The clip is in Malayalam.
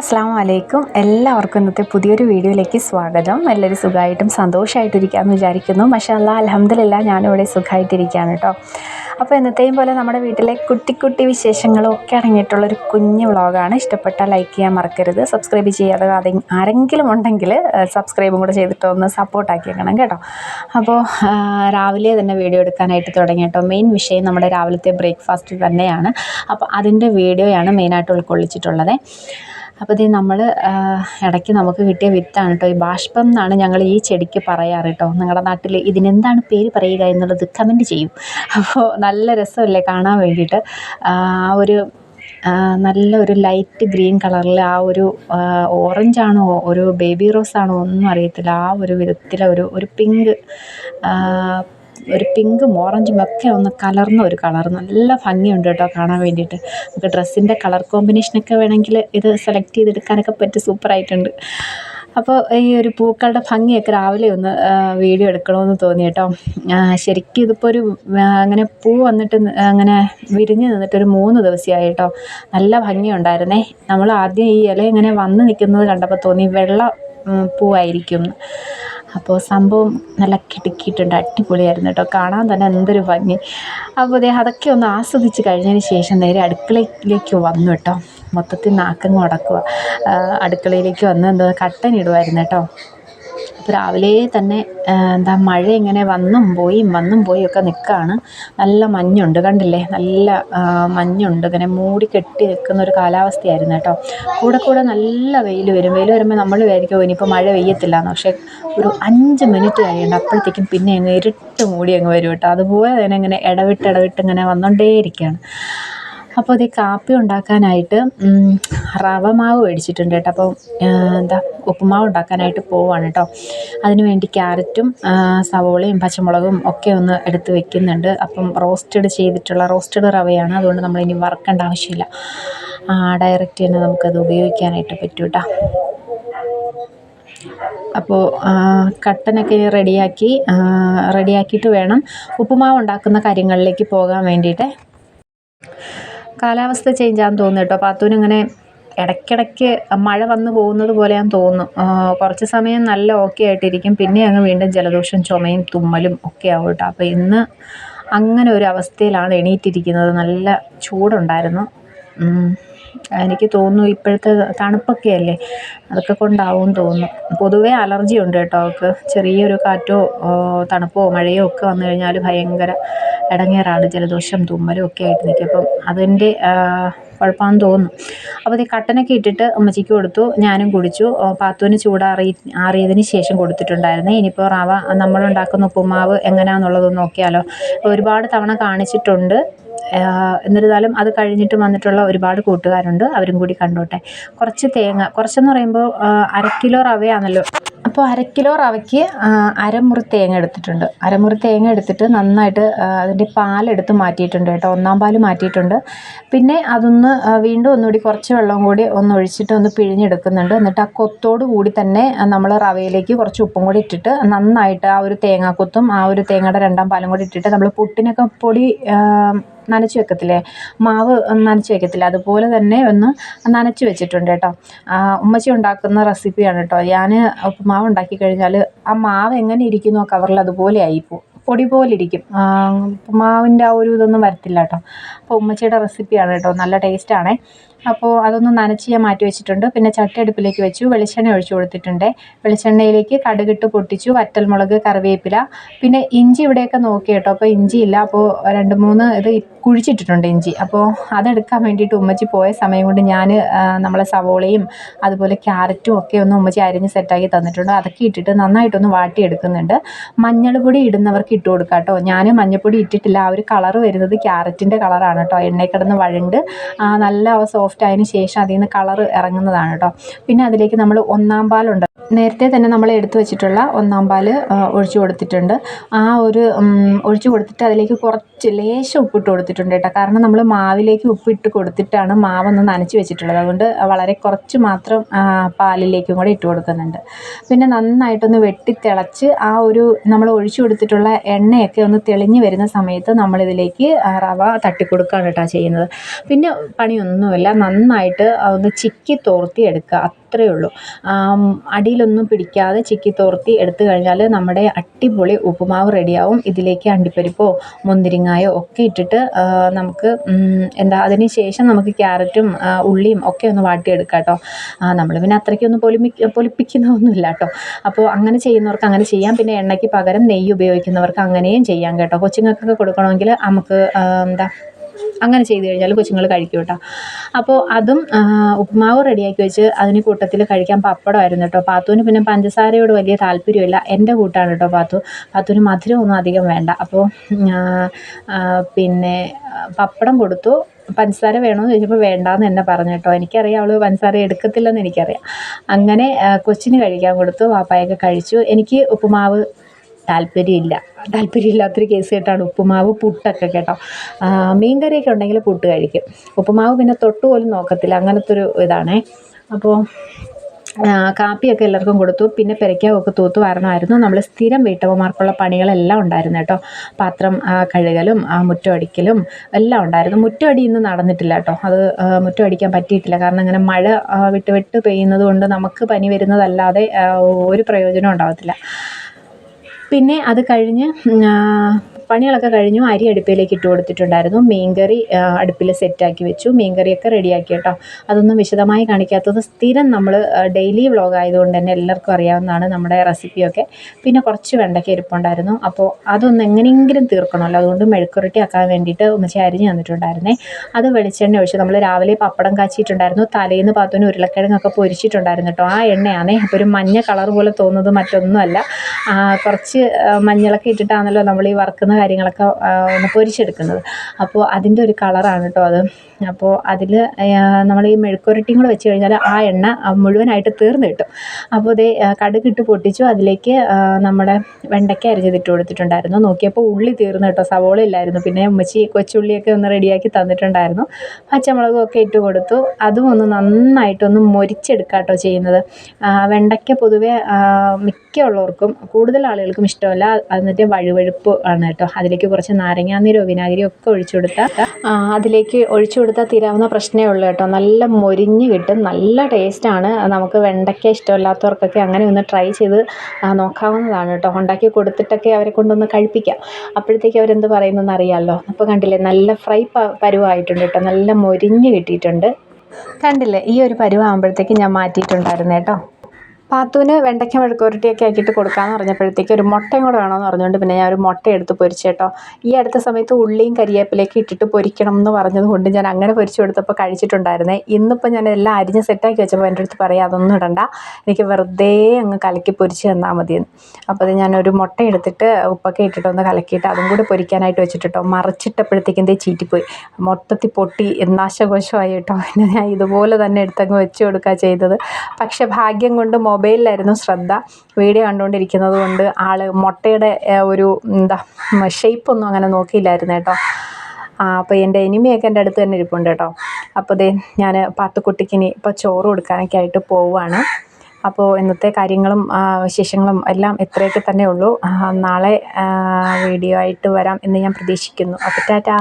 അസ്സാം വലൈക്കും എല്ലാവർക്കും ഇന്നത്തെ പുതിയൊരു വീഡിയോയിലേക്ക് സ്വാഗതം. എല്ലാവരും സുഖമായിട്ടും സന്തോഷമായിട്ടിരിക്കാമെന്ന് വിചാരിക്കുന്നു. പക്ഷേ അല്ല അലഹമ്മദില്ല ഞാനിവിടെ സുഖമായിട്ടിരിക്കുകയാണ് കേട്ടോ. അപ്പോൾ എന്നത്തെയും പോലെ നമ്മുടെ വീട്ടിലെ കുട്ടിക്കുട്ടി കുട്ടി വിശേഷങ്ങളും ഒക്കെ അടങ്ങിയിട്ടുള്ളൊരു കുഞ്ഞു വ്ളോഗാണ്. ഇഷ്ടപ്പെട്ടാൽ ലൈക്ക് ചെയ്യാൻ മറക്കരുത്. സബ്സ്ക്രൈബ് ചെയ്യാതെ അതെ ആരെങ്കിലും ഉണ്ടെങ്കിൽ സബ്സ്ക്രൈബും കൂടെ ചെയ്തിട്ട് ഒന്ന് സപ്പോർട്ടാക്കി വെക്കണം കേട്ടോ. അപ്പോൾ രാവിലെ തന്നെ വീഡിയോ എടുക്കാനായിട്ട് തുടങ്ങി കേട്ടോ. മെയിൻ വിഷയം നമ്മുടെ രാവിലത്തെ ബ്രേക്ക്ഫാസ്റ്റ് തന്നെയാണ്. അപ്പോൾ അതിന്റെ വീഡിയോയാണ് മെയിനായിട്ട് ഉൾക്കൊള്ളിച്ചിട്ടുള്ളത്. അപ്പോൾ ഇത് നമ്മൾ ഇടയ്ക്ക് നമുക്ക് കിട്ടിയ വിത്താണ് കേട്ടോ ഈ ബാഷ്പം എന്നാണ് ഞങ്ങൾ ഈ ചെടിക്ക് പറയാറ് കേട്ടോ നിങ്ങളുടെ നാട്ടിൽ ഇതിനെന്താണ് പേര് പറയുക എന്നുള്ളത് കമന്റ് ചെയ്യും. അപ്പോൾ നല്ല രസമല്ലേ കാണാൻ വേണ്ടിയിട്ട്. ആ ഒരു നല്ല ഒരു ലൈറ്റ് ഗ്രീൻ കളറിൽ ആ ഒരു ഓറഞ്ച് ആണോ ഒരു ബേബി റോസ് ആണോ ഒന്നും അറിയത്തില്ല. ആ ഒരു വിധത്തിലെ ഒരു ഒരു പിങ്ക് ഒരു പിങ്കും ഓറഞ്ചും ഒക്കെ ഒന്ന് കലർന്ന ഒരു കളർ. നല്ല ഭംഗിയുണ്ട് കേട്ടോ കാണാൻ വേണ്ടിയിട്ട്. നമുക്ക് ഡ്രസ്സിന്റെ കളർ കോമ്പിനേഷനൊക്കെ വേണമെങ്കിൽ ഇത് സെലക്ട് ചെയ്തെടുക്കാനൊക്കെ പറ്റി സൂപ്പറായിട്ടുണ്ട് അപ്പോൾ ഈ ഒരു പൂക്കളുടെ ഭംഗിയൊക്കെ രാവിലെ ഒന്ന് വീഡിയോ എടുക്കണമെന്ന് തോന്നി കേട്ടോ. ശരിക്കും ഇതിപ്പോൾ ഒരു അങ്ങനെ പൂ വന്നിട്ട് അങ്ങനെ വിരിഞ്ഞ് നിന്നിട്ട് ഒരു മൂന്ന് ദിവസമായി കേട്ടോ. നല്ല ഭംഗിയുണ്ടായിരുന്നേ. നമ്മൾ ആദ്യം ഈ ഇല ഇങ്ങനെ വന്ന് നിൽക്കുന്നത് കണ്ടപ്പോൾ തോന്നി വെള്ള പൂവായിരിക്കും. അപ്പോൾ സംഭവം നല്ല കിടുക്കിയിട്ടുണ്ട് അടിപൊളിയായിരുന്നു കേട്ടോ കാണാൻ തന്നെ എന്തൊരു ഭംഗി. അപ്പോൾ ദേ അതൊക്കെ ഒന്ന് ആസ്വദിച്ച് കഴിഞ്ഞതിന് ശേഷം നേരെ അടുക്കളയിലേക്ക് വന്നു കേട്ടോ മൊത്തത്തിൽ നാക്കങ്ങ് അടക്കുക അടുക്കളയിലേക്ക് വന്ന് എന്താ കട്ടൻ ഇടുമായിരുന്നു കേട്ടോ രാവിലെ തന്നെ എന്താ മഴ ഇങ്ങനെ വന്നും പോയും വന്നും പോയും ഒക്കെ നിൽക്കുകയാണ് നല്ല മഞ്ഞുണ്ട് കണ്ടില്ലേ? നല്ല മഞ്ഞുണ്ട്. ഇങ്ങനെ മൂടി കെട്ടി നിൽക്കുന്ന ഒരു കാലാവസ്ഥയായിരുന്നു കേട്ടോ. കൂടെ കൂടെ നല്ല വെയിൽ വരും. വെയിൽ വരുമ്പോൾ നമ്മൾ വിചാരിക്കും ഇനിയിപ്പോൾ മഴ പെയ്യത്തില്ല എന്ന്. പക്ഷേ ഒരു അഞ്ച് മിനിറ്റ് കഴിയുണ്ട് അപ്പോഴത്തേക്കും പിന്നെ അങ്ങ് ഇരുട്ട് മൂടി അങ്ങ് വരും കേട്ടോ. അതുപോലെ തന്നെ ഇങ്ങനെ ഇടവിട്ട് ഇടവിട്ട് ഇങ്ങനെ വന്നുകൊണ്ടേയിരിക്കുകയാണ് അപ്പോൾ ഇത് കാപ്പി ഉണ്ടാക്കാനായിട്ട് റവ മാവ് മേടിച്ചിട്ടുണ്ട് കേട്ടോ. അപ്പോൾ എന്താ ഉപ്പുമാവ് ഉണ്ടാക്കാനായിട്ട് പോവാണ് കേട്ടോ. അതിന് വേണ്ടി ക്യാരറ്റും സവോളയും പച്ചമുളകും ഒക്കെ ഒന്ന് എടുത്ത് വെക്കുന്നുണ്ട്. അപ്പം റോസ്റ്റഡ് ചെയ്തിട്ടുള്ള റോസ്റ്റഡ് റവയാണ്. അതുകൊണ്ട് നമ്മൾ ഇനി വറക്കേണ്ട ആവശ്യമില്ല. ഡയറക്റ്റ് തന്നെ നമുക്കത് ഉപയോഗിക്കാനായിട്ട് പറ്റും കേട്ടോ. അപ്പോൾ കട്ടനൊക്കെ റെഡിയാക്കി റെഡിയാക്കിയിട്ട് വേണം ഉപ്പുമാവ് ഉണ്ടാക്കുന്ന കാര്യങ്ങളിലേക്ക് പോകാൻ വേണ്ടിയിട്ട്. കാലാവസ്ഥ ചേഞ്ച് ആണെന്ന് തോന്നുന്നു കേട്ടോ. പാത്തൂന് ഇങ്ങനെ ഇടയ്ക്കിടയ്ക്ക് മഴ വന്നു പോകുന്നത് പോലെയാന്ന് തോന്നുന്നു. കുറച്ച് സമയം നല്ല ഓക്കെ ആയിട്ടിരിക്കും. പിന്നെ അങ്ങ് വീണ്ടും ജലദോഷം ചുമയും തുമ്മലും ഒക്കെ ആവും കേട്ടോ. അപ്പോൾ ഇന്ന് അങ്ങനെ ഒരു അവസ്ഥയിലാണ് എണീറ്റിരിക്കുന്നത്. നല്ല ചൂടുണ്ടായിരുന്നു. എനിക്ക് തോന്നുന്നു ഇപ്പോഴത്തെ തണുപ്പൊക്കെ അല്ലേ? അതൊക്കെ കൊണ്ടാവും തോന്നുന്നു. പൊതുവേ അലർജി ഉണ്ട് കേട്ടോ അവൾക്ക്. ചെറിയൊരു കാറ്റോ തണുപ്പോ മഴയോ ഒക്കെ വന്നു കഴിഞ്ഞാൽ ഭയങ്കര ഇടങ്ങേറാണ്. ജലദോഷം തുമ്മലും ഒക്കെ ആയിട്ട് നിൽക്കും. അപ്പം അതിന്റെ കുഴപ്പമാണെന്ന് തോന്നുന്നു. അപ്പോൾ ഈ കട്ടനൊക്കെ ഇട്ടിട്ട് അമ്മച്ചിക്ക് കൊടുത്തു. ഞാനും കുടിച്ചു. പാത്തുവിന് ചൂടാറി ആറിയതിന് ശേഷം കൊടുത്തിട്ടുണ്ടായിരുന്നേ. ഇനിയിപ്പോൾ റവ നമ്മളുണ്ടാക്കുന്ന ഉപ്പുമാവ് എങ്ങനെയാണെന്നുള്ളത് നോക്കിയാലോ. ഒരുപാട് തവണ കാണിച്ചിട്ടുണ്ട്. എന്നിരുന്നാലും അത് കഴിഞ്ഞിട്ട് വന്നിട്ടുള്ള ഒരുപാട് കൂട്ടുകാരുണ്ട്. അവരും കൂടി കണ്ടോട്ടെ. കുറച്ച് തേങ്ങ കുറച്ചെന്ന് പറയുമ്പോൾ അരക്കിലോ അര കിലോ റവയാണല്ലോ. അപ്പോൾ അര കിലോ റവയ്ക്ക് അരമുറി തേങ്ങ എടുത്തിട്ടുണ്ട്. അരമുറി തേങ്ങ എടുത്തിട്ട് നന്നായിട്ട് അതിന്റെ പാലെടുത്ത് മാറ്റിയിട്ടുണ്ട് കേട്ടോ. ഒന്നാം പാൽ മാറ്റിയിട്ടുണ്ട്. പിന്നെ അതൊന്ന് വീണ്ടും ഒന്നുകൂടി കുറച്ച് വെള്ളം കൂടി ഒന്ന് ഒഴിച്ചിട്ട് ഒന്ന് പിഴിഞ്ഞെടുക്കുന്നുണ്ട്. എന്നിട്ട് ആ കൊത്തോട് കൂടി തന്നെ നമ്മൾ റവയിലേക്ക് കുറച്ച് ഉപ്പും കൂടി ഇട്ടിട്ട് നന്നായിട്ട് ആ ഒരു തേങ്ങാക്കൊത്തും ആ ഒരു തേങ്ങയുടെ രണ്ടാം പാലും കൂടി ഇട്ടിട്ട് നമ്മൾ പുട്ടിനൊക്കെ പൊടി നനച്ച് വെക്കത്തില്ലേ? മാവ് നനച്ച് വെക്കത്തില്ല? അതുപോലെ തന്നെ ഒന്ന് നനച്ച് വെച്ചിട്ടുണ്ട് കേട്ടോ. ഉമ്മച്ചി ഉണ്ടാക്കുന്ന റെസിപ്പിയാണ് കേട്ടോ. ഞാൻ ഉപ്പുമാവ് ഉണ്ടാക്കി കഴിഞ്ഞാൽ ആ മാവ് എങ്ങനെ ഇരിക്കുന്നോ കവറിൽ അതുപോലെ ആയിപ്പോൾ പൊടി പോലെ ഇരിക്കും. ഉപ്പുമാവിന്റെ ആ ഒരു ഇതൊന്നും വരത്തില്ല കേട്ടോ. അപ്പോൾ ഉമ്മച്ചിയുടെ റെസിപ്പിയാണ് കേട്ടോ. നല്ല ടേസ്റ്റാണേ അപ്പോൾ അതൊന്ന് നനച്ച് ഞാൻ മാറ്റി വെച്ചിട്ടുണ്ട്. പിന്നെ ചട്ടി അടുപ്പിലേക്ക് വെച്ചു. വെളിച്ചെണ്ണ ഒഴിച്ചു കൊടുത്തിട്ടുണ്ട്. വെളിച്ചെണ്ണയിലേക്ക് കടുകിട്ട് പൊട്ടിച്ചു. വറ്റൽമുളക് കറിവേപ്പില പിന്നെ ഇഞ്ചി ഇവിടെയൊക്കെ നോക്കി കേട്ടോ. അപ്പോൾ ഇഞ്ചി ഇല്ല. അപ്പോൾ രണ്ട് മൂന്ന് ഇത് കുഴിച്ചിട്ടിട്ടുണ്ട് ഇഞ്ചി. അപ്പോൾ അതെടുക്കാൻ വേണ്ടിയിട്ട് ഉമ്മച്ചി പോയ സമയം കൊണ്ട് ഞാൻ നമ്മളെ സവോളയും അതുപോലെ ക്യാരറ്റും ഒക്കെ ഒന്ന് ഉമ്മച്ചി അരിഞ്ഞ് സെറ്റാക്കി തന്നിട്ടുണ്ട്. അതൊക്കെ ഇട്ടിട്ട് നന്നായിട്ടൊന്ന് വാട്ടിയെടുക്കുന്നുണ്ട്. മഞ്ഞൾപ്പൊടി പൊടി ഇടുന്നവർക്ക് ഇട്ട് കൊടുക്കാം കേട്ടോ. ഞാൻ മഞ്ഞൾപ്പൊടി ഇട്ടിട്ടില്ല. ആ ഒരു കളർ വരുന്നത് ക്യാരറ്റിന്റെ കളറാണ് കേട്ടോ. എണ്ണയിൽ കിടന്ന് വഴണ്ട്. ആ, നല്ല സോഫ്റ്റ് ആയതിനു ശേഷം അതിൽ നിന്ന് കളർ ഇറങ്ങുന്നതാണ് കേട്ടോ പിന്നെ അതിലേക്ക് നമ്മൾ ഒന്നാം പാലുണ്ട്. നേരത്തെ തന്നെ നമ്മൾ എടുത്തു വെച്ചിട്ടുള്ള ഒന്നാം പാൽ ഒഴിച്ചു കൊടുത്തിട്ടുണ്ട്. ആ ഒരു ഒഴിച്ചു കൊടുത്തിട്ട് അതിലേക്ക് കുറച്ച് ലേശം ഉപ്പിട്ട് കൊടുത്തിട്ടുണ്ട് കേട്ടോ കാരണം നമ്മൾ മാവിലേക്ക് ഉപ്പിട്ട് കൊടുത്തിട്ടാണ് മാവൊന്ന് നനച്ച് വെച്ചിട്ടുള്ളത്. അതുകൊണ്ട് വളരെ കുറച്ച് മാത്രം പാലിലേക്കും കൂടെ ഇട്ട് കൊടുക്കുന്നുണ്ട്. പിന്നെ നന്നായിട്ടൊന്ന് വെട്ടിത്തിളച്ച് ആ ഒരു നമ്മൾ ഒഴിച്ചു കൊടുത്തിട്ടുള്ള എണ്ണയൊക്കെ ഒന്ന് തെളിഞ്ഞ് വരുന്ന സമയത്ത് നമ്മളിതിലേക്ക് റവ തട്ടിക്കൊടുക്കുകയാണ് കേട്ടോ ചെയ്യുന്നത്. പിന്നെ പണിയൊന്നുമില്ല. നന്നായിട്ട് ഒന്ന് ചിക്കി തോർത്തി എടുക്കുക. അത്രയേ ഉള്ളൂ. അടിയിലൊന്നും പിടിക്കാതെ ചിക്കി തോർത്തി എടുത്തു കഴിഞ്ഞാൽ നമ്മുടെ അടിപൊളി ഉപ്പുമാവ് റെഡിയാവും. ഇതിലേക്ക് അണ്ടിപ്പരിപ്പോ മുന്തിരിങ്ങായോ ഒക്കെ ഇട്ടിട്ട് നമുക്ക് എന്താ അതിന് ശേഷം നമുക്ക് ക്യാരറ്റും ഉള്ളിയും ഒക്കെ ഒന്ന് വാട്ടിയെടുക്കാം കേട്ടോ. നമ്മൾ പിന്നെ അത്രയ്ക്കൊന്നും പൊലിമി പൊലിപ്പിക്കുന്നതൊന്നുമില്ല കേട്ടോ. അപ്പോൾ അങ്ങനെ ചെയ്യുന്നവർക്ക് അങ്ങനെ ചെയ്യാം. പിന്നെ എണ്ണയ്ക്ക് പകരം നെയ്യ് ഉപയോഗിക്കുന്നവർക്ക് അങ്ങനെയും ചെയ്യാം കേട്ടോ. കൊച്ചുങ്ങൾക്കൊക്കെ കൊടുക്കണമെങ്കിൽ നമുക്ക് എന്താ അങ്ങനെ ചെയ്ത് കഴിഞ്ഞാൽ കൊച്ചുങ്ങൾ കഴിക്കും കേട്ടോ അപ്പോൾ അതും ഉപ്പുമാവ് റെഡിയാക്കി വെച്ച് അതിന് കൂട്ടത്തിൽ കഴിക്കാൻ പപ്പടമായിരുന്നു കേട്ടോ പാത്തുവിന് പിന്നെ പഞ്ചസാരയോട് വലിയ താല്പര്യമില്ല. എന്റെ കൂട്ടാണ് കേട്ടോ പാത്തു. പാത്തുവിന് മധുരമൊന്നും അധികം വേണ്ട. അപ്പോൾ പിന്നെ പപ്പടം കൊടുത്തു. പഞ്ചസാര വേണമെന്ന് ചോദിച്ചപ്പോൾ വേണ്ടാന്ന് എന്നെ പറഞ്ഞു കേട്ടോ എനിക്കറിയാം അവൾ പഞ്ചസാര എടുക്കത്തില്ലെന്ന് എനിക്കറിയാം. അങ്ങനെ കൊച്ചിന് കഴിക്കാൻ കൊടുത്തു. വാപ്പായൊക്കെ കഴിച്ചു. എനിക്ക് ഉപ്പുമാവ് താല്പര്യമില്ല. താല്പര്യമില്ലാത്തൊരു കേസ് കേട്ടാണ് ഉപ്പുമാവ് പുട്ടൊക്കെ കേട്ടോ. മീൻ കറിയൊക്കെ ഉണ്ടെങ്കിൽ പുട്ട് കഴിക്കും. ഉപ്പുമാവ് പിന്നെ തൊട്ട് പോലും നോക്കത്തില്ല. അങ്ങനത്തെ ഒരു ഇതാണേ. അപ്പോൾ കാപ്പിയൊക്കെ എല്ലാവർക്കും കൊടുത്തു. പിന്നെ പെരയ്ക്കാവൊക്കെ തൂത്ത് വരണമായിരുന്നു. നമ്മൾ സ്ഥിരം വീട്ടമ്മമാർക്കുള്ള പണികളെല്ലാം ഉണ്ടായിരുന്നു കേട്ടോ. പാത്രം കഴുകലും മുറ്റം അടിക്കലും എല്ലാം ഉണ്ടായിരുന്നു. മുറ്റം അടി ഇന്ന് നടന്നിട്ടില്ല കേട്ടോ. അത് മുറ്റം അടിക്കാൻ പറ്റിയിട്ടില്ല. കാരണം അങ്ങനെ മഴ വിട്ട് വിട്ട് പെയ്യുന്നത് കൊണ്ട് നമുക്ക് പനി വരുന്നതല്ലാതെ ഒരു പ്രയോജനം ഉണ്ടാകത്തില്ല പിന്നെ അത് കഴിഞ്ഞ് പണികളൊക്കെ കഴിഞ്ഞു അരി അടുപ്പിലേക്ക് ഇട്ട് കൊടുത്തിട്ടുണ്ടായിരുന്നു. മീൻകറി അടുപ്പിൽ സെറ്റാക്കി വെച്ചു. മീൻകറിയൊക്കെ റെഡിയാക്കി കേട്ടോ. അതൊന്നും വിശദമായി കാണിക്കാത്തത് സ്ഥിരം നമ്മൾ ഡെയിലി വ്ളോഗ് ആയതുകൊണ്ട് തന്നെ എല്ലാവർക്കും അറിയാവുന്നതാണ് നമ്മുടെ റെസിപ്പിയൊക്കെ. പിന്നെ കുറച്ച് വെണ്ടയ്ക്ക ഇരിപ്പുണ്ടായിരുന്നു. അപ്പോൾ അതൊന്ന് എങ്ങനെയെങ്കിലും തീർക്കണമല്ലോ. അതുകൊണ്ട് മെഴുക്കുരട്ടി ആക്കാൻ വേണ്ടിയിട്ട് ഉമ്മച്ചി അരിഞ്ഞ് തന്നിട്ടുണ്ടായിരുന്നേ. അത് വെളിച്ചെണ്ണ ഒഴിച്ച് നമ്മൾ രാവിലെ പപ്പടം കാച്ചിട്ടുണ്ടായിരുന്നു തലേന്ന് പാത്തുവിന് ഉരുളക്കിഴങ്ങൊക്കെ പൊരിച്ചിട്ടുണ്ടായിരുന്നു കേട്ടോ. ആ എണ്ണയാണേ. അപ്പോൾ ഒരു മഞ്ഞ കളർ പോലെ തോന്നുന്നത് മറ്റൊന്നുമല്ല. കുറച്ച് മഞ്ഞളൊക്കെ ഇട്ടിട്ടാണല്ലോ നമ്മൾ ഈ വറുക്കുന്ന കാര്യങ്ങളൊക്കെ ഒന്ന് പൊരിച്ചെടുക്കുന്നത്. അപ്പോൾ അതിന്റെ ഒരു കളറാണ് കേട്ടോ അത്. അപ്പോൾ അതിൽ നമ്മൾ ഈ മെഴുക്കുരട്ടിയും കൂടെ വെച്ച് കഴിഞ്ഞാൽ ആ എണ്ണ മുഴുവനായിട്ട് തീർന്നു കിട്ടും. അപ്പോൾ ഇതേ കടുകിട്ട് പൊട്ടിച്ചു. അതിലേക്ക് നമ്മുടെ വെണ്ടയ്ക്ക അരിഞ്ഞതിട്ട് കൊടുത്തിട്ടുണ്ടായിരുന്നു. നോക്കിയപ്പോൾ ഉള്ളി തീർന്നു കേട്ടോ സവോള ഇല്ലായിരുന്നു. പിന്നെ ഉമ്മച്ചി കൊച്ചുള്ളിയൊക്കെ ഒന്ന് റെഡിയാക്കി തന്നിട്ടുണ്ടായിരുന്നു. പച്ചമുളകും ഒക്കെ ഇട്ട് കൊടുത്തു. അതും ഒന്ന് നന്നായിട്ടൊന്ന് മൊരിച്ചെടുക്കാം കേട്ടോ ചെയ്യുന്നത്. വെണ്ടയ്ക്ക പൊതുവേ മിക്ക ഉള്ളവർക്കും കൂടുതൽ ആളുകൾക്കും ഇഷ്ടമല്ല. എന്നിട്ട് വഴുവഴുപ്പ് ആണ് കേട്ടോ അതിലേക്ക് കുറച്ച് നാരങ്ങാനീരോ വിനാഗിരിയോ ഒക്കെ ഒഴിച്ചു കൊടുത്താൽ അതിലേക്ക് ഒഴിച്ചു കൊടുത്താൽ തീരാവുന്ന പ്രശ്നമേ ഉള്ളൂ കേട്ടോ. നല്ല മൊരിഞ്ഞ് കിട്ടും. നല്ല ടേസ്റ്റാണ് നമുക്ക് വെണ്ടയ്ക്ക ഇഷ്ടമല്ലാത്തവർക്കൊക്കെ അങ്ങനെ ഒന്ന് ട്രൈ ചെയ്ത് നോക്കാവുന്നതാണ് കേട്ടോ. ഉണ്ടാക്കി കൊടുത്തിട്ടൊക്കെ അവരെ കൊണ്ടൊന്ന് കഴിപ്പിക്കാം. അപ്പോഴത്തേക്ക് അവരെന്ത് പറയുന്നതെന്ന് അറിയാമല്ലോ അപ്പോൾ കണ്ടില്ലേ നല്ല ഫ്രൈ പരുവായിട്ടുണ്ട് കേട്ടോ. നല്ല മൊരിഞ്ഞ് കിട്ടിയിട്ടുണ്ട്. കണ്ടില്ലേ ഈ ഒരു പരുവാകുമ്പോഴത്തേക്ക് ഞാൻ മാറ്റിയിട്ടുണ്ടായിരുന്നു കേട്ടോ. പാത്തുവിന് വെണ്ടയ്ക്ക മെഴുക്കുവരട്ടിയൊക്കെ ആക്കിയിട്ട് കൊടുക്കാമെന്ന് പറഞ്ഞപ്പോഴത്തേക്ക് ഒരു മുട്ടയും കൂടെ വേണമെന്ന് പറഞ്ഞുകൊണ്ട് പിന്നെ ഞാൻ ഒരു മുട്ട എടുത്ത് പൊരിച്ചേട്ടോ ഈ അടുത്ത സമയത്ത് ഉള്ളിയും കരിയേപ്പിലേക്ക് ഇട്ടിട്ട് പൊരിക്കണം എന്ന് പറഞ്ഞതുകൊണ്ട് ഞാൻ അങ്ങനെ പൊരിച്ചു കൊടുത്തപ്പോൾ കഴിച്ചിട്ടുണ്ടായിരുന്നേ. ഇന്നിപ്പോൾ ഞാൻ എല്ലാം അരിഞ്ഞ് സെറ്റാക്കി വെച്ചപ്പോൾ എന്റെ അടുത്ത് പറയാം അതൊന്നും ഇടണ്ട. എനിക്ക് വെറുതെ അങ്ങ് കലക്കി പൊരിച്ച് തന്നാൽ മതിയെന്ന്. അപ്പോൾ അത് ഞാനൊരു മുട്ട എടുത്തിട്ട് ഉപ്പൊക്കെ ഇട്ടിട്ട് ഒന്ന് കലക്കിയിട്ട് അതും കൂടി പൊരിക്കാനായിട്ട് വെച്ചിട്ടോ മറിച്ചിട്ടപ്പോഴത്തേക്കും എന്തേ ചീറ്റിപ്പോയി. മൊത്തത്തിൽ പൊട്ടി നാശകോശമായി കേട്ടോ. പിന്നെ ഞാൻ ഇതുപോലെ തന്നെ എടുത്തങ്ങ് വെച്ച് കൊടുക്കുക ചെയ്തത്. പക്ഷേ ഭാഗ്യം കൊണ്ട് മൊബൈലിലായിരുന്നു ശ്രദ്ധ. വീഡിയോ കണ്ടുകൊണ്ടിരിക്കുന്നത് കൊണ്ട് ആൾ മുട്ടയുടെ ഒരു എന്താ ഷേപ്പൊന്നും അങ്ങനെ നോക്കിയില്ലായിരുന്നു കേട്ടോ. അപ്പോൾ എന്റെ എനിമിയൊക്കെ എന്റെ അടുത്ത് തന്നെ ഇരിപ്പുണ്ട് കേട്ടോ. അപ്പോൾ ദേ ഞാൻ പാത്തുക്കുട്ടിക്കിനി ഇപ്പോൾ ചോറ് കൊടുക്കാനൊക്കെ ആയിട്ട് പോവുകയാണ് അപ്പോൾ ഇന്നത്തെ കാര്യങ്ങളും വിശേഷങ്ങളും എല്ലാം ഇത്രയൊക്കെ തന്നെ ഉള്ളൂ. നാളെ വീഡിയോ ആയിട്ട് വരാം എന്ന് ഞാൻ പ്രതീക്ഷിക്കുന്നു. അപ്പോൾ ടാറ്റാ.